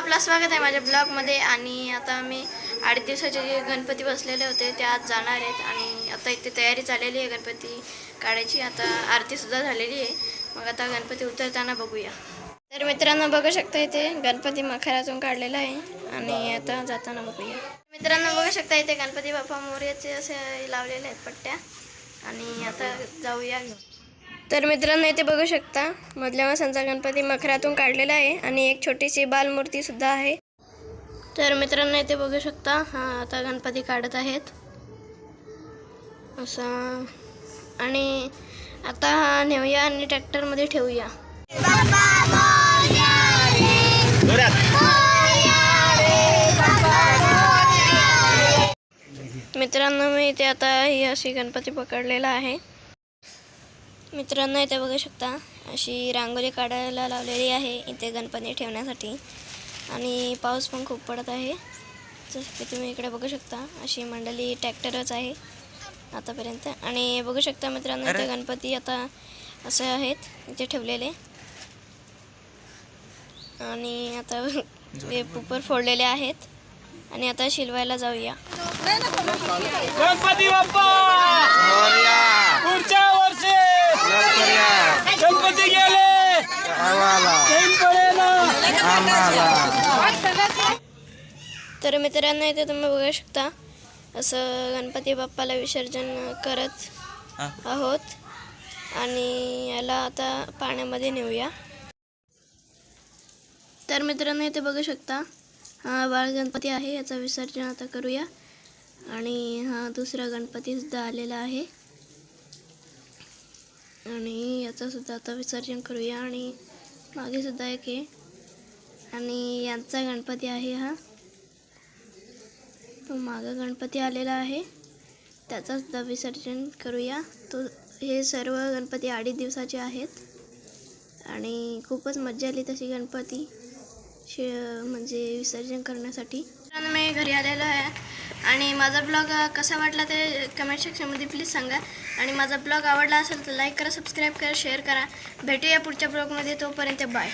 आपलं स्वागत आहे माझ्या ब्लॉगमध्ये आणि आता मी आठ दिवसाचे जे गणपती बसलेले होते ते आज जाणार आहेत आणि आता इथे तयारी चाललेली आहे गणपती काढायची. आता आरतीसुद्धा झालेली आहे. मग आता गणपती उतरताना बघूया. तर मित्रांनो बघू शकता इथे गणपती मखरातून काढलेला आहे आणि आता जाताना बघूया. मित्रांनो बघू शकता इथे गणपती बाप्पा मोर्याचे असे लावलेले आहेत पट्ट्या. आणि आता जाऊया घेऊन. तर मित्रांनो इथे बघू शकता मधल्या मासांचा गणपती मखरातून काढलेला आहे आणि एक छोटीशी बालमूर्तीसुद्धा आहे. तर मित्रांनो इथे बघू शकता हा आता गणपती काढत आहेत. असा आणि आता हा नेऊया आणि ट्रॅक्टरमध्ये ठेवूया. मित्रांनो मी इथे आता ही अशी गणपती पकडलेला आहे. मित्रांनो इथे बघू शकता अशी रांगोळी काढायला लावलेली आहे इथे गणपती ठेवण्यासाठी. आणि पाऊस पण खूप पडत आहे. जसं की तुम्ही इकडे बघू शकता अशी मंडळी ट्रॅक्टरच आहे आतापर्यंत. आणि बघू शकता मित्रांनो इथे गणपती आता असे आहेत इथे ठेवलेले. आणि आता हे पुपर फोडलेले आहेत. आणि आता शिलवायला जाऊया. गणपती बाप्पा! गेले. तर मित्रांनो इथे तुम्ही बघू शकता असं गणपती बाप्पाला विसर्जन करत आहोत. आणि याला आता पाण्यामध्ये नेऊया. तर मित्रांनो इथे बघू शकता हा बाळ गणपती आहे याचं विसर्जन आता करूया. आणि हा दुसरा गणपती सुद्धा आलेला आहे. आणि याचं सुद्धा आता विसर्जन करूया आणि मागे सुद्धा एक आहे. आणि यांचा गणपती आहे हा. तो मागं गणपती आलेला आहे. त्याचासुद्धा विसर्जन करूया. तो हे सर्व गणपती अडीच दिवसाचे आहेत. आणि खूपच मज्जा आली तशी गणपती शे म्हणजे विसर्जन करण्यासाठी. मी घरी आलेलो आहे. आणि माझा ब्लॉग कसा वाटला ते कमेंट सेक्शनमध्ये प्लीज सांगा. आणि माझा ब्लॉग आवडला असेल तर लाईक करा सबस्क्राईब करा शेअर करा. भेटूया पुढच्या ब्लॉगमध्ये तोपर्यंत बाय